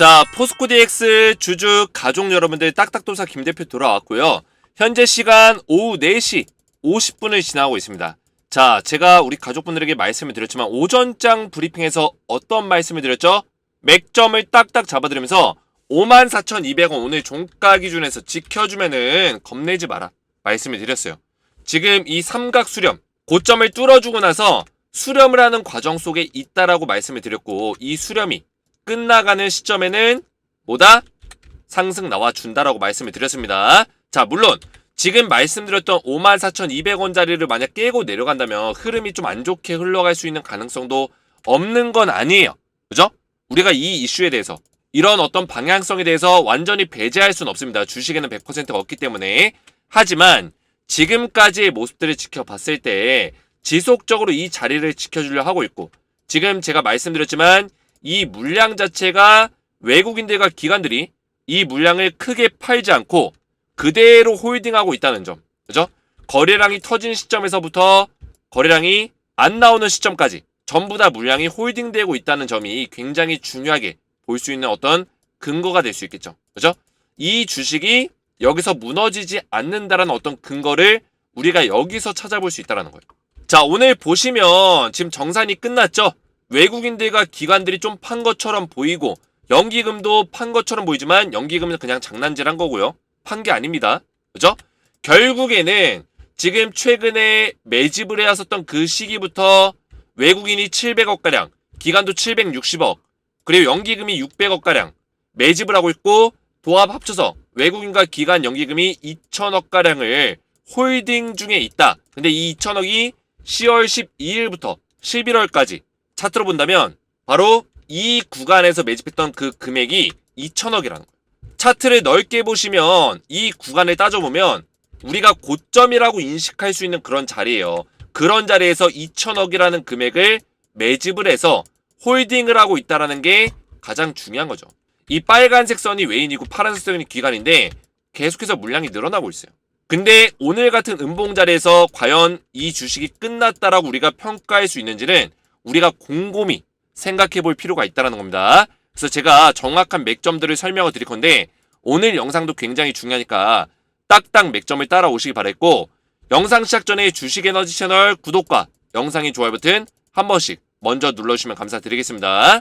자, 포스코 DX 주주 가족 여러분들 딱딱도사 김 대표 돌아왔고요. 현재 시간 오후 4시 50분을 지나고 있습니다. 자, 제가 우리 가족분들에게 말씀을 드렸지만 오전장 브리핑에서 어떤 말씀을 드렸죠? 맥점을 딱딱 잡아드리면서 54,200원 오늘 종가 기준에서 지켜주면은 겁내지 마라 말씀을 드렸어요. 지금 이 삼각 수렴 고점을 뚫어주고 나서 수렴을 하는 과정 속에 있다라고 말씀을 드렸고 이 수렴이 끝나가는 시점에는 뭐다? 상승 나와 준다라고 말씀을 드렸습니다. 자, 물론 지금 말씀드렸던 54,200원짜리를 만약 깨고 내려간다면 흐름이 좀 안 좋게 흘러갈 수 있는 가능성도 없는 건 아니에요. 그죠? 우리가 이 이슈에 대해서 이런 어떤 방향성에 대해서 완전히 배제할 수는 없습니다. 주식에는 100%가 없기 때문에. 하지만 지금까지의 모습들을 지켜봤을 때 지속적으로 이 자리를 지켜주려 하고 있고 지금 제가 말씀드렸지만 이 물량 자체가 외국인들과 기관들이 이 물량을 크게 팔지 않고 그대로 홀딩하고 있다는 점. 그죠? 거래량이 터진 시점에서부터 거래량이 안 나오는 시점까지 전부 다 물량이 홀딩되고 있다는 점이 굉장히 중요하게 볼 수 있는 어떤 근거가 될 수 있겠죠. 그죠? 이 주식이 여기서 무너지지 않는다라는 어떤 근거를 우리가 여기서 찾아볼 수 있다는 거예요. 자, 오늘 보시면 지금 정산이 끝났죠? 외국인들과 기관들이 좀 판 것처럼 보이고 연기금도 판 것처럼 보이지만 연기금은 그냥 장난질한 거고요. 판 게 아닙니다. 그죠? 결국에는 지금 최근에 매집을 해왔었던 그 시기부터 외국인이 700억가량, 기관도 760억, 그리고 연기금이 600억가량 매집을 하고 있고 도합 합쳐서 외국인과 기관 연기금이 2천억가량을 홀딩 중에 있다. 근데 이 2천억이 10월 12일부터 11월까지 차트로 본다면 바로 이 구간에서 매집했던 그 금액이 2천억이라는 거예요. 차트를 넓게 보시면 이 구간을 따져보면 우리가 고점이라고 인식할 수 있는 그런 자리예요. 그런 자리에서 2천억이라는 금액을 매집을 해서 홀딩을 하고 있다라는 게 가장 중요한 거죠. 이 빨간색 선이 외인이고 파란색 선이 기관인데 계속해서 물량이 늘어나고 있어요. 근데 오늘 같은 음봉 자리에서 과연 이 주식이 끝났다라고 우리가 평가할 수 있는지는 우리가 곰곰이 생각해 볼 필요가 있다는 겁니다. 그래서 제가 정확한 맥점들을 설명을 드릴 건데 오늘 영상도 굉장히 중요하니까 딱딱 맥점을 따라오시기 바랬고 영상 시작 전에 주식에너지 채널 구독과 영상의 좋아요 버튼 한 번씩 먼저 눌러주시면 감사드리겠습니다.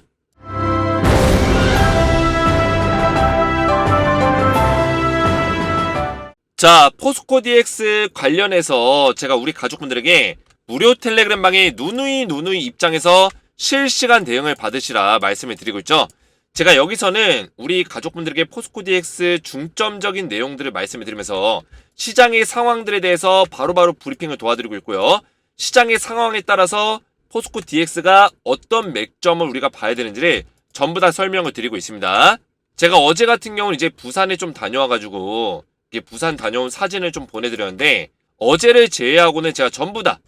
자, 포스코 DX 관련해서 제가 우리 가족분들에게 무료 텔레그램 방에 누누이 누누이 입장해서 실시간 대응을 받으시라 말씀을 드리고 있죠. 제가 여기서는 우리 가족분들에게 포스코 DX 중점적인 내용들을 말씀을 드리면서 시장의 상황들에 대해서 바로 바로 브리핑을 도와드리고 있고요. 시장의 상황에 따라서 포스코 DX가 어떤 맥점을 우리가 봐야 되는지를 전부 다 설명을 드리고 있습니다. 제가 어제 같은 경우는 이제 부산에 좀 다녀와가지고 부산 다녀온 사진을 좀 보내드렸는데 어제를 제외하고는 제가 전부 다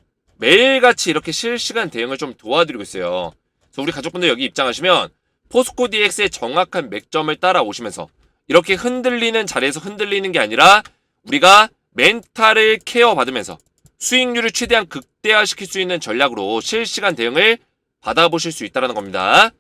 매일같이 이렇게 실시간 대응을 좀 도와드리고 있어요. 그래서 우리 가족분들 여기 입장하시면 포스코 DX의 정확한 맥점을 따라오시면서 이렇게 흔들리는 자리에서 흔들리는 게 아니라 우리가 멘탈을 케어 받으면서 수익률을 최대한 극대화시킬 수 있는 전략으로 실시간 대응을 받아보실 수 있다는 겁니다.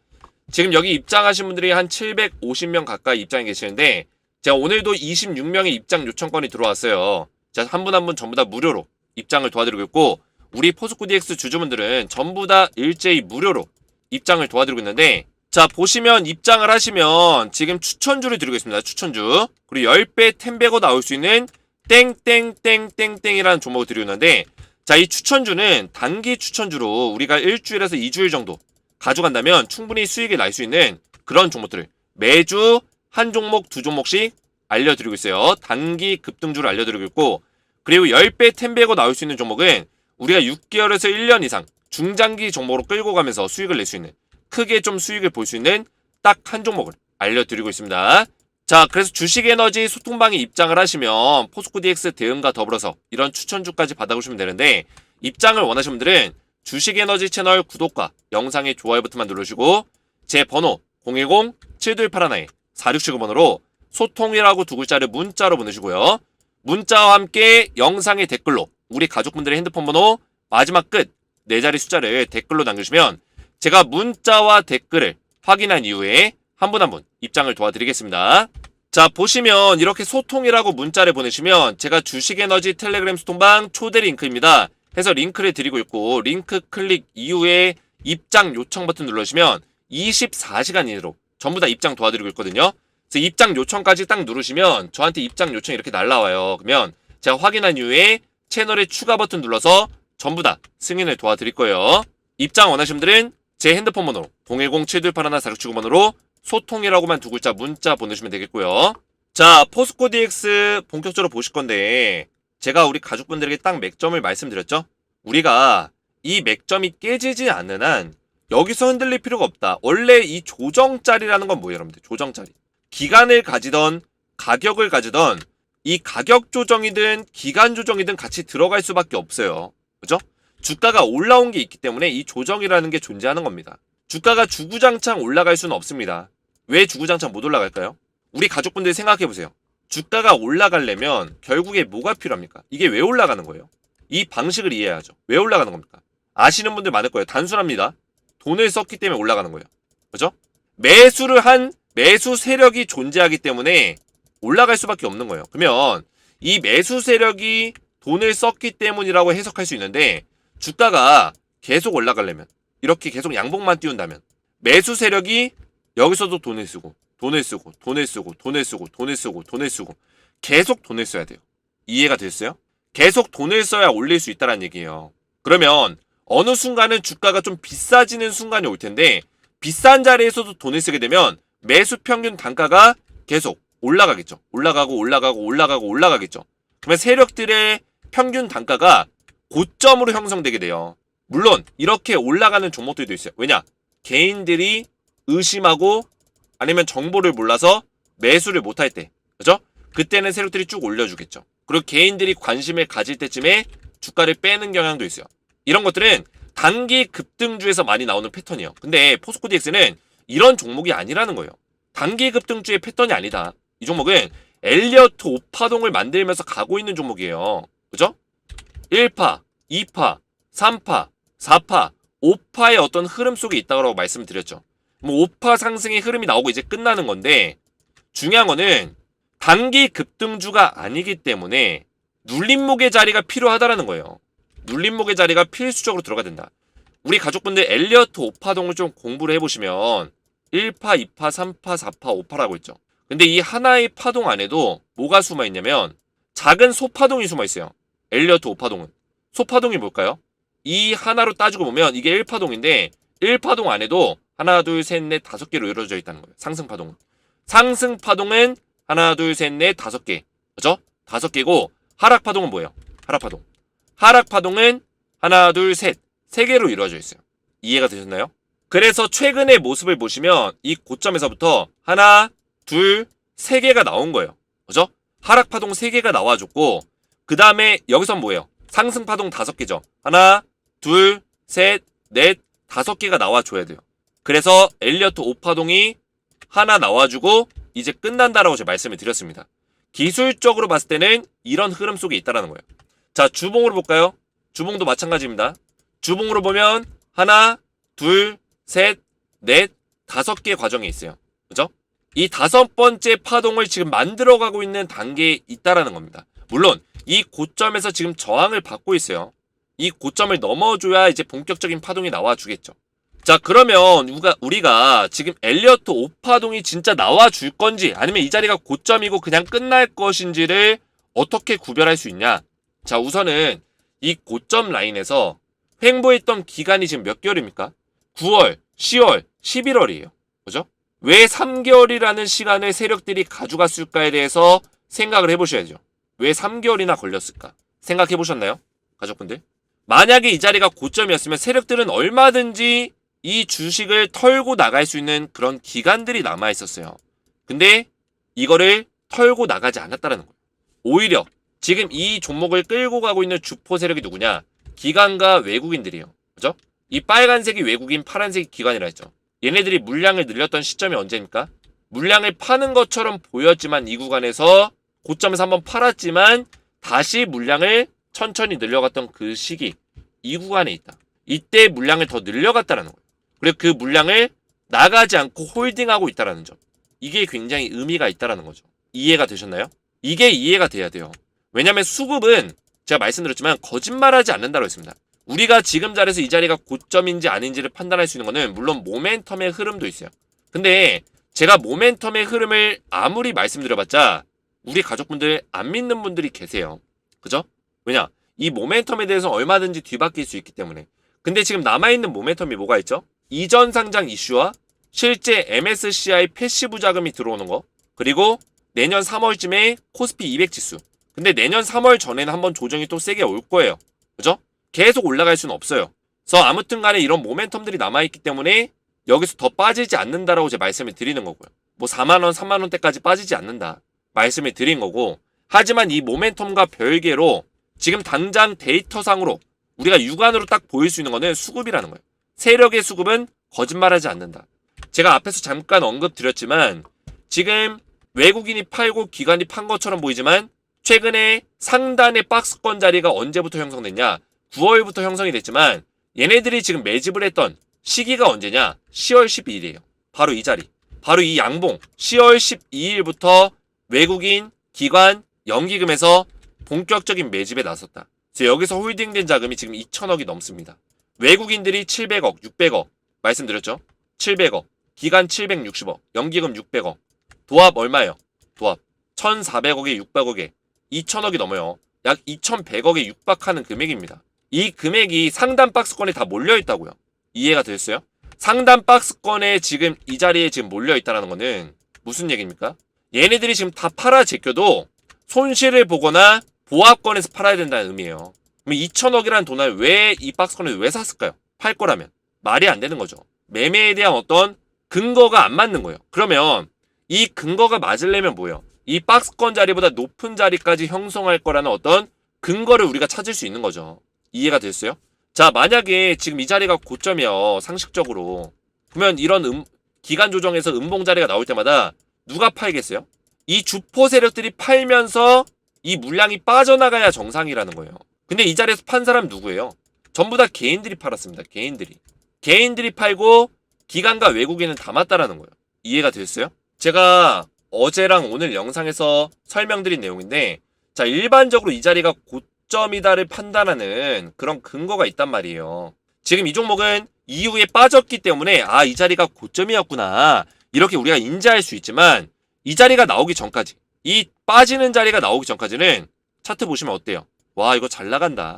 지금 여기 입장하신 분들이 한 750명 가까이 입장해 계시는데 제가 오늘도 26명의 입장 요청건이 들어왔어요. 자, 한 분 한 분 전부 다 무료로 입장을 도와드리고 있고 우리 포스코 DX 주주분들은 전부 다 일제히 무료로 입장을 도와드리고 있는데 자 보시면 입장을 하시면 지금 추천주를 드리고 있습니다. 추천주 그리고 10배 템베고 나올 수 있는 땡땡땡땡땡이라는 종목을 드리고 있는데 자 이 추천주는 단기 추천주로 우리가 일주일에서 2주일 정도 가져간다면 충분히 수익이 날 수 있는 그런 종목들을 매주 한 종목 두 종목씩 알려드리고 있어요. 단기 급등주를 알려드리고 있고 그리고 10배 템베고 나올 수 있는 종목은 우리가 6개월에서 1년 이상 중장기 종목으로 끌고 가면서 수익을 낼 수 있는 크게 좀 수익을 볼 수 있는 딱 한 종목을 알려드리고 있습니다. 자, 그래서 주식에너지 소통방에 입장을 하시면 포스코 DX 대응과 더불어서 이런 추천주까지 받아보시면 되는데 입장을 원하시는 분들은 주식에너지 채널 구독과 영상의 좋아요 버튼만 누르시고 제 번호 010-7281-4679번으로 소통이라고 두 글자를 문자로 보내시고요. 문자와 함께 영상의 댓글로 우리 가족분들의 핸드폰 번호 마지막 끝 네 자리 숫자를 댓글로 남겨주시면 제가 문자와 댓글을 확인한 이후에 한분 한분 입장을 도와드리겠습니다. 자, 보시면 이렇게 소통이라고 문자를 보내시면 제가 주식에너지 텔레그램 소통방 초대 링크입니다. 해서 링크를 드리고 있고 링크 클릭 이후에 입장 요청 버튼 눌러주시면 24시간 이내로 전부 다 입장 도와드리고 있거든요. 그래서 입장 요청까지 딱 누르시면 저한테 입장 요청이 이렇게 날라와요. 그러면 제가 확인한 이후에 채널에 추가 버튼 눌러서 전부 다 승인을 도와드릴 거예요. 입장 원하시는 분들은 제 핸드폰 번호 010-7281-4679번호로 소통이라고만 두 글자 문자 보내주시면 되겠고요. 자, 포스코 DX 본격적으로 보실 건데 제가 우리 가족분들에게 딱 맥점을 말씀드렸죠? 우리가 이 맥점이 깨지지 않는 한 여기서 흔들릴 필요가 없다. 원래 이 조정짜리라는 건 뭐예요, 여러분들? 조정짜리. 기간을 가지던 가격을 가지던 이 가격 조정이든 기간 조정이든 같이 들어갈 수밖에 없어요. 그죠? 주가가 올라온 게 있기 때문에 이 조정이라는 게 존재하는 겁니다. 주가가 주구장창 올라갈 수는 없습니다. 왜 주구장창 못 올라갈까요? 우리 가족분들 생각해 보세요. 주가가 올라가려면 결국에 뭐가 필요합니까? 이게 왜 올라가는 거예요? 이 방식을 이해해야죠. 왜 올라가는 겁니까? 아시는 분들 많을 거예요. 단순합니다. 돈을 썼기 때문에 올라가는 거예요. 그죠? 매수를 한 매수 세력이 존재하기 때문에 올라갈 수밖에 없는 거예요. 그러면 이 매수 세력이 돈을 썼기 때문이라고 해석할 수 있는데 주가가 계속 올라가려면 이렇게 계속 양봉만 띄운다면 매수 세력이 여기서도 돈을 쓰고 돈을 쓰고 돈을 쓰고 돈을 쓰고 돈을 쓰고 돈을 쓰고 계속 돈을 써야 돼요. 이해가 됐어요? 계속 돈을 써야 올릴 수 있다는 얘기예요. 그러면 어느 순간은 주가가 좀 비싸지는 순간이 올 텐데 비싼 자리에서도 돈을 쓰게 되면 매수 평균 단가가 계속 올라가겠죠. 올라가고 올라가고 올라가고 올라가겠죠. 그러면 세력들의 평균 단가가 고점으로 형성되게 돼요. 물론 이렇게 올라가는 종목들도 있어요. 왜냐? 개인들이 의심하고 아니면 정보를 몰라서 매수를 못할 때, 그죠? 그때는 세력들이 쭉 올려주겠죠. 그리고 개인들이 관심을 가질 때쯤에 주가를 빼는 경향도 있어요. 이런 것들은 단기 급등주에서 많이 나오는 패턴이에요. 근데 포스코 DX는 이런 종목이 아니라는 거예요. 단기 급등주의 패턴이 아니다. 이 종목은 엘리어트 5파동을 만들면서 가고 있는 종목이에요. 그죠? 1파, 2파, 3파, 4파, 5파의 어떤 흐름 속에 있다고 말씀드렸죠. 뭐 5파 상승의 흐름이 나오고 이제 끝나는 건데 중요한 거는 단기 급등주가 아니기 때문에 눌림목의 자리가 필요하다라는 거예요. 눌림목의 자리가 필수적으로 들어가야 된다. 우리 가족분들 엘리어트 5파동을 좀 공부를 해보시면 1파, 2파, 3파, 4파, 5파라고 있죠. 근데 이 하나의 파동 안에도 뭐가 숨어 있냐면 작은 소파동이 숨어 있어요. 엘리어트 5파동은. 소파동이 뭘까요? 이 하나로 따지고 보면 이게 1파동인데 1파동 안에도 하나, 둘, 셋, 넷, 다섯 개로 이루어져 있다는 거예요. 상승파동은. 상승파동은 하나, 둘, 셋, 넷, 다섯 개. 그죠? 다섯 개고 하락파동은 뭐예요? 하락파동. 하락파동은 하나, 둘, 셋. 세 개로 이루어져 있어요. 이해가 되셨나요? 그래서 최근의 모습을 보시면 이 고점에서부터 하나, 둘, 세 개가 나온 거예요. 그죠? 하락 파동 세 개가 나와줬고 그 다음에 여기선 뭐예요? 상승 파동 다섯 개죠. 하나, 둘, 셋, 넷, 다섯 개가 나와줘야 돼요. 그래서 엘리어트 5파동이 하나 나와주고 이제 끝난다라고 제가 말씀을 드렸습니다. 기술적으로 봤을 때는 이런 흐름 속에 있다라는 거예요. 자, 주봉으로 볼까요? 주봉도 마찬가지입니다. 주봉으로 보면 하나, 둘, 셋, 넷, 다섯 개 과정이 있어요. 그죠? 이 다섯 번째 파동을 지금 만들어가고 있는 단계에 있다라는 겁니다. 물론 이 고점에서 지금 저항을 받고 있어요. 이 고점을 넘어줘야 이제 본격적인 파동이 나와주겠죠. 자 그러면 우리가, 우리가 지금 엘리어트 5파동이 진짜 나와줄 건지 아니면 이 자리가 고점이고 그냥 끝날 것인지를 어떻게 구별할 수 있냐 자 우선은 이 고점 라인에서 횡보했던 기간이 지금 몇 개월입니까? 9월, 10월, 11월이에요. 그죠? 왜 3개월이라는 시간을 세력들이 가져갔을까에 대해서 생각을 해보셔야죠. 왜 3개월이나 걸렸을까? 생각해 보셨나요? 가족분들? 만약에 이 자리가 고점이었으면 세력들은 얼마든지 이 주식을 털고 나갈 수 있는 그런 기간들이 남아 있었어요. 근데 이거를 털고 나가지 않았다는 거예요. 오히려 지금 이 종목을 끌고 가고 있는 주포 세력이 누구냐? 기관과 외국인들이에요. 그죠? 이 빨간색이 외국인, 파란색이 기관이라 했죠. 얘네들이 물량을 늘렸던 시점이 언제입니까? 물량을 파는 것처럼 보였지만 이 구간에서 고점에서 한번 팔았지만 다시 물량을 천천히 늘려갔던 그 시기 이 구간에 있다. 이때 물량을 더 늘려갔다라는 거예요. 그리고 그 물량을 나가지 않고 홀딩하고 있다라는 점. 이게 굉장히 의미가 있다라는 거죠. 이해가 되셨나요? 이게 이해가 돼야 돼요. 왜냐면 수급은 제가 말씀드렸지만 거짓말하지 않는다고 했습니다. 우리가 지금 자리에서 이 자리가 고점인지 아닌지를 판단할 수 있는 거는 물론 모멘텀의 흐름도 있어요. 근데 제가 모멘텀의 흐름을 아무리 말씀드려봤자 우리 가족분들 안 믿는 분들이 계세요. 그죠? 왜냐? 이 모멘텀에 대해서 얼마든지 뒤바뀔 수 있기 때문에. 근데 지금 남아있는 모멘텀이 뭐가 있죠? 이전 상장 이슈와 실제 MSCI 패시브 자금이 들어오는 거, 그리고 내년 3월쯤에 코스피 200 지수. 근데 내년 3월 전에는 한번 조정이 또 세게 올 거예요. 그죠? 계속 올라갈 수는 없어요. 그래서 아무튼 간에 이런 모멘텀들이 남아있기 때문에 여기서 더 빠지지 않는다라고 제 말씀을 드리는 거고요. 뭐 4만원, 3만원대까지 빠지지 않는다. 말씀을 드린 거고. 하지만 이 모멘텀과 별개로 지금 당장 데이터상으로 우리가 육안으로 딱 보일 수 있는 거는 수급이라는 거예요. 세력의 수급은 거짓말하지 않는다. 제가 앞에서 잠깐 언급 드렸지만 지금 외국인이 팔고 기관이 판 것처럼 보이지만 최근에 상단의 박스권 자리가 언제부터 형성됐냐? 9월부터 형성이 됐지만 얘네들이 지금 매집을 했던 시기가 언제냐? 10월 12일이에요. 바로 이 자리. 바로 이 양봉. 10월 12일부터 외국인, 기관, 연기금에서 본격적인 매집에 나섰다. 그래서 여기서 홀딩된 자금이 지금 2천억이 넘습니다. 외국인들이 700억, 600억 말씀드렸죠? 700억, 기간 760억, 연기금 600억. 도합 얼마예요? 도합 1,400억에 600억에 2천억이 넘어요. 약 2,100억에 육박하는 금액입니다. 이 금액이 상단 박스권에 다 몰려 있다고요. 이해가 되셨어요? 상단 박스권에 지금 이 자리에 지금 몰려 있다는 거는 무슨 얘기입니까? 얘네들이 지금 다 팔아 제껴도 손실을 보거나 보합권에서 팔아야 된다는 의미예요. 그럼 2천억이라는 돈을 왜 이 박스권을 왜 샀을까요? 팔 거라면 말이 안 되는 거죠. 매매에 대한 어떤 근거가 안 맞는 거예요. 그러면 이 근거가 맞으려면 뭐예요? 이 박스권 자리보다 높은 자리까지 형성할 거라는 어떤 근거를 우리가 찾을 수 있는 거죠. 이해가 됐어요? 자, 만약에 지금 이 자리가 고점이요. 상식적으로. 그러면 이런 음, 기간 조정에서 음봉 자리가 나올 때마다 누가 팔겠어요? 이 주포 세력들이 팔면서 이 물량이 빠져나가야 정상이라는 거예요. 근데 이 자리에서 판 사람 누구예요? 전부 다 개인들이 팔았습니다. 개인들이. 개인들이 팔고 기관과 외국인은 담았다라는 거예요. 이해가 됐어요? 제가 어제랑 오늘 영상에서 설명드린 내용인데 자 일반적으로 이 자리가 고 점이다를 판단하는 그런 근거가 있단 말이에요. 지금 이 종목은 이후에 빠졌기 때문에 아 이 자리가 고점이었구나 이렇게 우리가 인지할 수 있지만 이 자리가 나오기 전까지 이 빠지는 자리가 나오기 전까지는 차트 보시면 어때요? 와 이거 잘 나간다.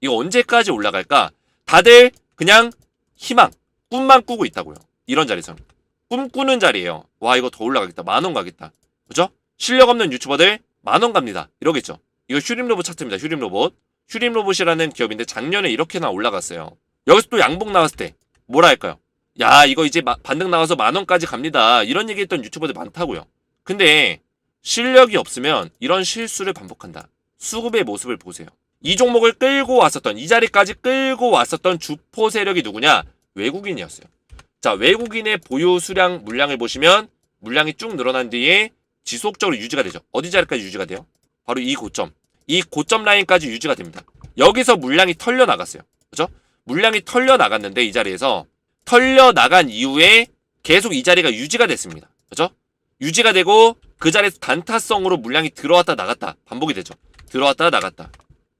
이거 언제까지 올라갈까? 다들 그냥 희망, 꿈만 꾸고 있다고요. 이런 자리에서는. 꿈꾸는 자리예요. 와 이거 더 올라가겠다. 만 원 가겠다. 그죠? 실력 없는 유튜버들 만 원 갑니다. 이러겠죠. 이거 휴림로봇 차트입니다. 휴림로봇. 휴림로봇이라는 기업인데 작년에 이렇게나 올라갔어요. 여기서 또 양봉 나왔을 때 뭐라 할까요? 야 이거 이제 마- 반등 나와서 만 원까지 갑니다. 이런 얘기했던 유튜버들 많다고요. 근데 실력이 없으면 이런 실수를 반복한다. 수급의 모습을 보세요. 이 종목을 끌고 왔었던 이 자리까지 끌고 왔었던 주포 세력이 누구냐? 외국인이었어요. 자, 외국인의 보유 수량 물량을 보시면 물량이 쭉 늘어난 뒤에 지속적으로 유지가 되죠. 어디 자리까지 유지가 돼요? 바로 이 고점. 이 고점 라인까지 유지가 됩니다. 여기서 물량이 털려 나갔어요. 그죠? 물량이 털려 나갔는데 이 자리에서 털려 나간 이후에 계속 이 자리가 유지가 됐습니다. 그죠? 유지가 되고 그 자리에서 단타성으로 물량이 들어왔다 나갔다 반복이 되죠. 들어왔다 나갔다.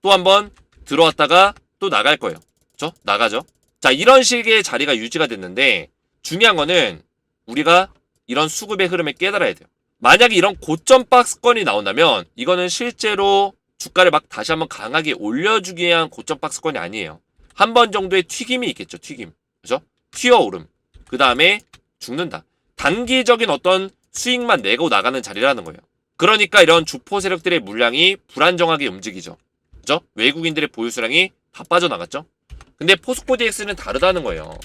또 한 번 들어왔다가 또 나갈 거예요. 그죠? 나가죠. 자, 이런 식의 자리가 유지가 됐는데 중요한 거는 우리가 이런 수급의 흐름을 깨달아야 돼요. 만약에 이런 고점 박스권이 나온다면 이거는 실제로 주가를 막 다시 한번 강하게 올려주기 위한 고점 박스권이 아니에요. 한 번 정도의 튀김이 있겠죠, 튀김. 그죠? 튀어오름. 그 다음에 죽는다. 단기적인 어떤 수익만 내고 나가는 자리라는 거예요. 그러니까 이런 주포 세력들의 물량이 불안정하게 움직이죠. 그죠? 외국인들의 보유 수량이 다 빠져나갔죠? 근데 포스코 DX는 다르다는 거예요.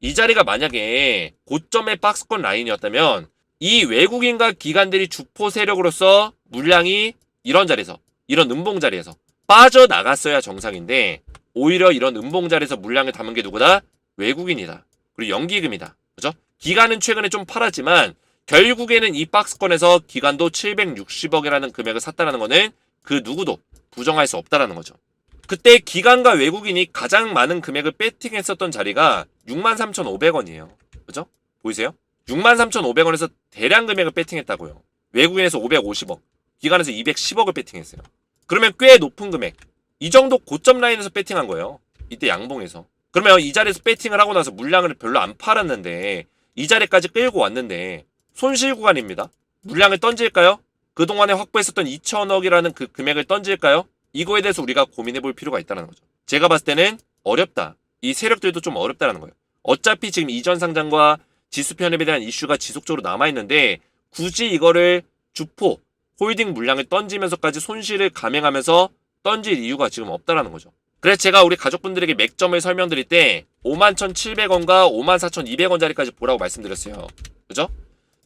이 자리가 만약에 고점의 박스권 라인이었다면 이 외국인과 기관들이 주포 세력으로서 물량이 이런 자리에서 이런 음봉 자리에서 빠져나갔어야 정상인데 오히려 이런 음봉 자리에서 물량을 담은 게 누구다? 외국인이다. 그리고 연기금이다. 그죠? 기관은 최근에 좀 팔았지만 결국에는 이 박스권에서 기관도 760억이라는 금액을 샀다는 거는 그 누구도 부정할 수 없다라는 거죠. 그때 기관과 외국인이 가장 많은 금액을 배팅했었던 자리가 63,500원이에요. 그죠? 보이세요? 63,500원에서 대량 금액을 배팅했다고요. 외국인에서 550억, 기관에서 210억을 배팅했어요. 그러면 꽤 높은 금액. 이 정도 고점 라인에서 배팅한 거예요. 이때 양봉에서. 그러면 이 자리에서 배팅을 하고 나서 물량을 별로 안 팔았는데 이 자리까지 끌고 왔는데 손실 구간입니다. 물량을 던질까요? 그동안에 확보했었던 2천억이라는 그 금액을 던질까요? 이거에 대해서 우리가 고민해 볼 필요가 있다는 거죠. 제가 봤을 때는 어렵다. 이 세력들도 좀 어렵다는 거예요. 어차피 지금 이전 상장과 지수 편입에 대한 이슈가 지속적으로 남아 있는데 굳이 이거를 주포 홀딩 물량을 던지면서까지 손실을 감행하면서 던질 이유가 지금 없다라는 거죠. 그래서 제가 우리 가족분들에게 맥점을 설명드릴 때 51,700원과 54,200원짜리까지 보라고 말씀드렸어요. 그죠?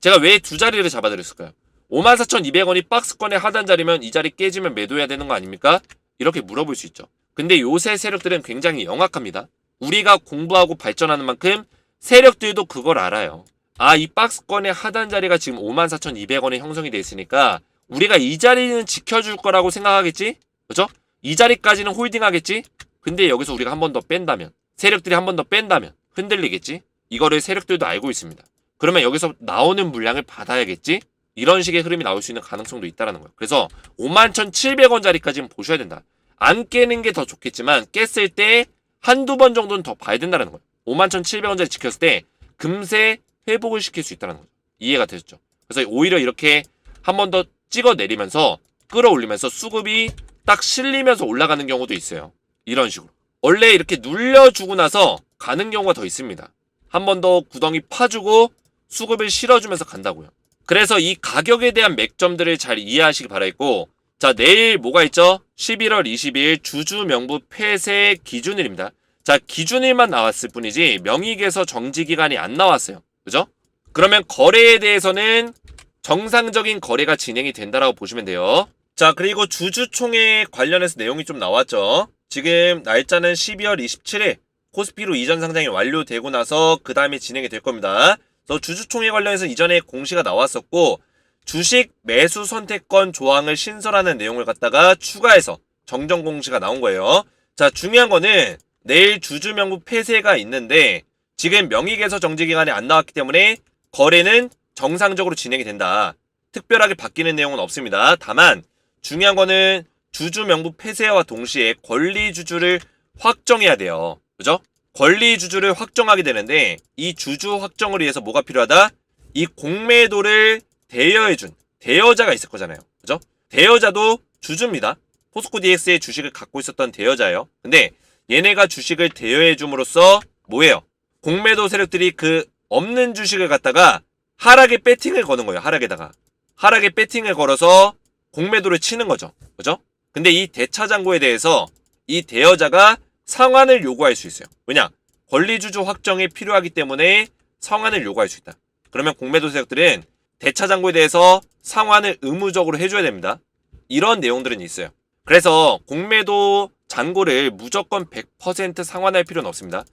제가 왜 두 자리를 잡아드렸을까요? 54,200원이 박스권의 하단 자리면 이 자리 깨지면 매도해야 되는 거 아닙니까? 이렇게 물어볼 수 있죠. 근데 요새 세력들은 굉장히 영악합니다. 우리가 공부하고 발전하는 만큼 세력들도 그걸 알아요. 아, 이 박스권의 하단 자리가 지금 54,200원에 형성이 돼 있으니까 우리가 이 자리는 지켜줄 거라고 생각하겠지? 그죠? 이 자리까지는 홀딩하겠지? 근데 여기서 우리가 한 번 더 뺀다면, 세력들이 한 번 더 뺀다면 흔들리겠지? 이거를 세력들도 알고 있습니다. 그러면 여기서 나오는 물량을 받아야겠지? 이런 식의 흐름이 나올 수 있는 가능성도 있다라는 거예요. 그래서 51,700원짜리까지는 보셔야 된다. 안 깨는 게 더 좋겠지만 깼을 때 한두 번 정도는 더 봐야 된다는 거예요. 51,700원짜리 지켰을 때 금세 회복을 시킬 수 있다는 거죠. 이해가 되셨죠? 그래서 오히려 이렇게 한 번 더 찍어 내리면서 끌어올리면서 수급이 딱 실리면서 올라가는 경우도 있어요. 이런 식으로. 원래 이렇게 눌려주고 나서 가는 경우가 더 있습니다. 한 번 더 구덩이 파주고 수급을 실어주면서 간다고요. 그래서 이 가격에 대한 맥점들을 잘 이해하시기 바라겠고, 자, 내일 뭐가 있죠? 11월 22일 주주 명부 폐쇄 기준일입니다. 자, 기준일만 나왔을 뿐이지 명의계서 정지 기간이 안 나왔어요. 그죠? 그러면 거래에 대해서는 정상적인 거래가 진행이 된다라고 보시면 돼요. 자, 그리고 주주총회 관련해서 내용이 좀 나왔죠. 지금 날짜는 12월 27일 코스피로 이전 상장이 완료되고 나서 그 다음에 진행이 될 겁니다. 그래서 주주총회 관련해서 이전에 공시가 나왔었고 주식 매수 선택권 조항을 신설하는 내용을 갖다가 추가해서 정정 공시가 나온 거예요. 자, 중요한 거는 내일 주주 명부 폐쇄가 있는데 지금 명의개서 정지 기간이 안 나왔기 때문에 거래는 정상적으로 진행이 된다. 특별하게 바뀌는 내용은 없습니다. 다만 중요한 거는 주주 명부 폐쇄와 동시에 권리 주주를 확정해야 돼요. 그죠? 권리 주주를 확정하게 되는데 이 주주 확정을 위해서 뭐가 필요하다? 이 공매도를 대여해준 대여자가 있을 거잖아요. 그죠? 대여자도 주주입니다. 포스코 DX의 주식을 갖고 있었던 대여자예요. 근데 얘네가 주식을 대여해 줌으로써 뭐예요? 공매도 세력들이 그 없는 주식을 갖다가 하락에 배팅을 거는 거예요. 하락에다가. 하락에 배팅을 걸어서 공매도를 치는 거죠. 그죠? 근데 이 대차장고에 대해서 이 대여자가 상환을 요구할 수 있어요. 왜냐? 권리주주 확정이 필요하기 때문에 상환을 요구할 수 있다. 그러면 공매도 세력들은 대차장고에 대해서 상환을 의무적으로 해줘야 됩니다. 이런 내용들은 있어요. 그래서 공매도 잔고를 무조건 100% 상환할 필요는 없습니다.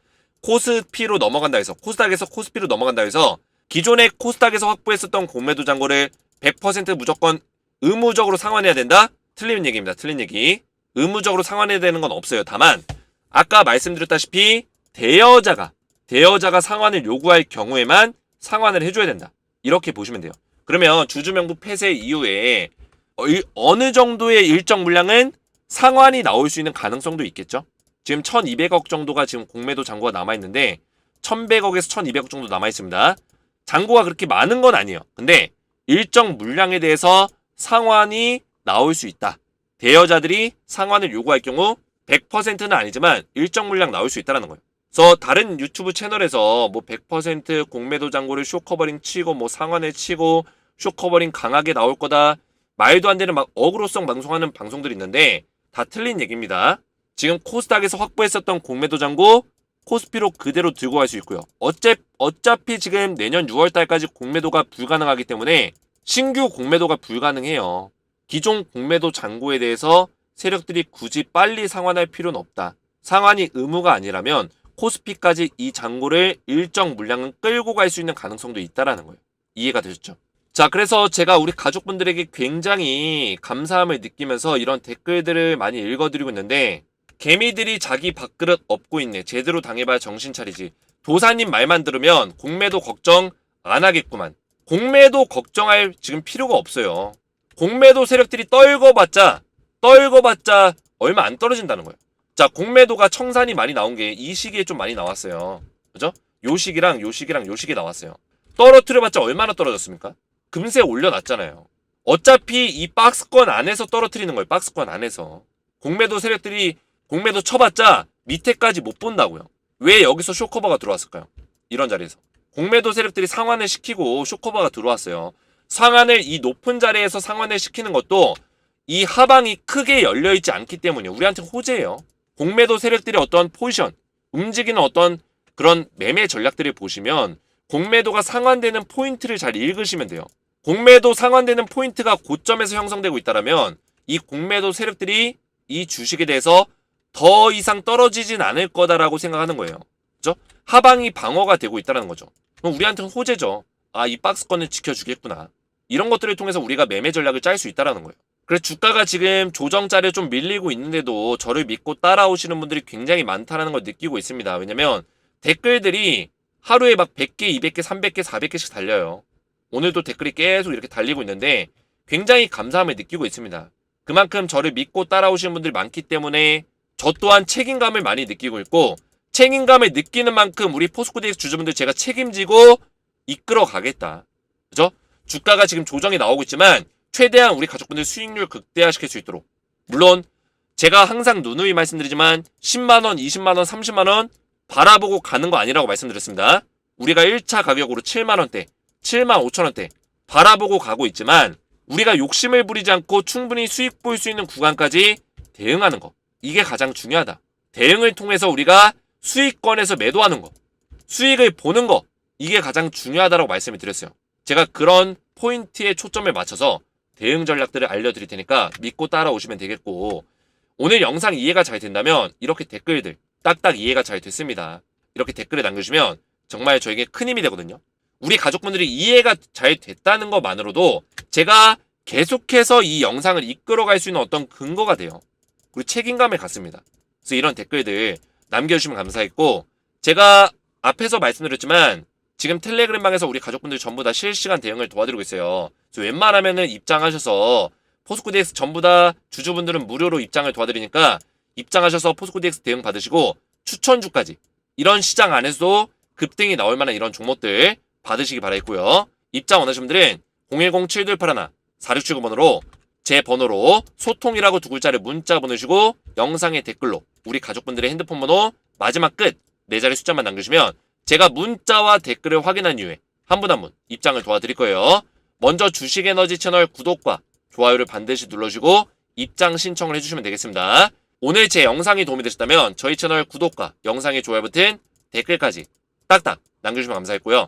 코스피로 넘어간다 해서 코스닥에서 코스피로 넘어간다 해서 기존의 코스닥에서 확보했었던 공매도 잔고를 100% 무조건 의무적으로 상환해야 된다? 틀린 얘기입니다. 틀린 얘기. 의무적으로 상환해야 되는 건 없어요. 다만 아까 말씀드렸다시피 대여자가 대여자가 상환을 요구할 경우에만 상환을 해줘야 된다. 이렇게 보시면 돼요. 그러면 주주명부 폐쇄 이후에 어느 정도의 일정 물량은 상환이 나올 수 있는 가능성도 있겠죠. 지금 1200억 정도가 지금 공매도 잔고가 남아있는데 1100억에서 1200억 정도 남아있습니다. 잔고가 그렇게 많은 건 아니에요. 근데 일정 물량에 대해서 상환이 나올 수 있다. 대여자들이 상환을 요구할 경우 100%는 아니지만 일정 물량 나올 수 있다는 거예요. 그래서 다른 유튜브 채널에서 뭐 100% 공매도 잔고를 쇼커버링 치고 뭐 상환을 치고 쇼커버링 강하게 나올 거다. 말도 안 되는 막 어그로성 방송하는 방송들이 있는데 다 틀린 얘기입니다. 지금 코스닥에서 확보했었던 공매도 잔고 코스피로 그대로 들고 갈 수 있고요. 어째, 어차피 지금 내년 6월 달까지 공매도가 불가능하기 때문에 신규 공매도가 불가능해요. 기존 공매도 잔고에 대해서 세력들이 굳이 빨리 상환할 필요는 없다. 상환이 의무가 아니라면 코스피까지 이 잔고를 일정 물량은 끌고 갈 수 있는 가능성도 있다라는 거예요. 이해가 되셨죠? 자, 그래서 제가 우리 가족분들에게 굉장히 감사함을 느끼면서 이런 댓글들을 많이 읽어드리고 있는데 개미들이 자기 밥그릇 엎고 있네. 제대로 당해봐야 정신 차리지. 도사님 말만 들으면 공매도 걱정 안 하겠구만. 공매도 걱정할 지금 필요가 없어요. 공매도 세력들이 떨궈봤자 떨궈봤자 얼마 안 떨어진다는 거예요. 자, 공매도가 청산이 많이 나온 게 이 시기에 좀 많이 나왔어요. 그죠? 요 시기랑 요 시기랑 요 시기에 나왔어요. 떨어뜨려봤자 얼마나 떨어졌습니까? 금세 올려놨잖아요. 어차피 이 박스권 안에서 떨어뜨리는 거예요. 박스권 안에서. 공매도 세력들이 공매도 쳐봤자 밑에까지 못 본다고요. 왜 여기서 쇼커버가 들어왔을까요? 이런 자리에서. 공매도 세력들이 상환을 시키고 쇼커버가 들어왔어요. 상환을 이 높은 자리에서 상환을 시키는 것도 이 하방이 크게 열려있지 않기 때문이에요. 우리한테 호재예요. 공매도 세력들이 어떤 포지션, 움직이는 어떤 그런 매매 전략들을 보시면 공매도가 상환되는 포인트를 잘 읽으시면 돼요. 공매도 상환되는 포인트가 고점에서 형성되고 있다면 이 공매도 세력들이 이 주식에 대해서 더 이상 떨어지진 않을 거다라고 생각하는 거예요. 그죠? 하방이 방어가 되고 있다는 거죠. 그럼 우리한테는 호재죠. 아, 이 박스권을 지켜주겠구나. 이런 것들을 통해서 우리가 매매 전략을 짤 수 있다는 거예요. 그래서 주가가 지금 조정자리에 좀 밀리고 있는데도 저를 믿고 따라오시는 분들이 굉장히 많다는 걸 느끼고 있습니다. 왜냐면 댓글들이 하루에 막 100개, 200개, 300개, 400개씩 달려요. 오늘도 댓글이 계속 이렇게 달리고 있는데 굉장히 감사함을 느끼고 있습니다. 그만큼 저를 믿고 따라오시는 분들이 많기 때문에 저 또한 책임감을 많이 느끼고 있고 책임감을 느끼는 만큼 우리 포스코DX 주주분들 제가 책임지고 이끌어 가겠다. 그죠? 주가가 지금 조정이 나오고 있지만 최대한 우리 가족분들 수익률 극대화시킬 수 있도록 물론 제가 항상 누누이 말씀드리지만 10만원, 20만원, 30만원 바라보고 가는 거 아니라고 말씀드렸습니다. 우리가 1차 가격으로 7만원대, 7만 5천 원대 바라보고 가고 있지만 우리가 욕심을 부리지 않고 충분히 수익 볼 수 있는 구간까지 대응하는 거. 이게 가장 중요하다. 대응을 통해서 우리가 수익권에서 매도하는 거. 수익을 보는 거. 이게 가장 중요하다고 말씀을 드렸어요. 제가 그런 포인트에 초점을 맞춰서 대응 전략들을 알려드릴 테니까 믿고 따라오시면 되겠고 오늘 영상 이해가 잘 된다면 이렇게 댓글들 딱딱 이해가 잘 됐습니다. 이렇게 댓글을 남겨주시면 정말 저에게 큰 힘이 되거든요. 우리 가족분들이 이해가 잘 됐다는 것만으로도 제가 계속해서 이 영상을 이끌어갈 수 있는 어떤 근거가 돼요. 그리고 책임감을 갖습니다. 그래서 이런 댓글들 남겨주시면 감사했고 제가 앞에서 말씀드렸지만 지금 텔레그램방에서 우리 가족분들 전부 다 실시간 대응을 도와드리고 있어요. 그래서 웬만하면은 입장하셔서 포스코DX 전부 다 주주분들은 무료로 입장을 도와드리니까 입장하셔서 포스코DX 대응 받으시고 추천주까지 이런 시장 안에서도 급등이 나올 만한 이런 종목들 받으시기 바라겠고요. 입장 원하시는 분들은 010-7281 4679번으로 제 번호로 소통이라고 두 글자를 문자 보내주시고 영상의 댓글로 우리 가족분들의 핸드폰 번호 마지막 끝 네 자리 숫자만 남겨주시면 제가 문자와 댓글을 확인한 이후에 한 분 한분 입장을 도와드릴 거예요. 먼저 주식에너지 채널 구독과 좋아요를 반드시 눌러주고 입장 신청을 해주시면 되겠습니다. 오늘 제 영상이 도움이 되셨다면 저희 채널 구독과 영상의 좋아요 버튼 댓글까지 딱딱 남겨주시면 감사했고요.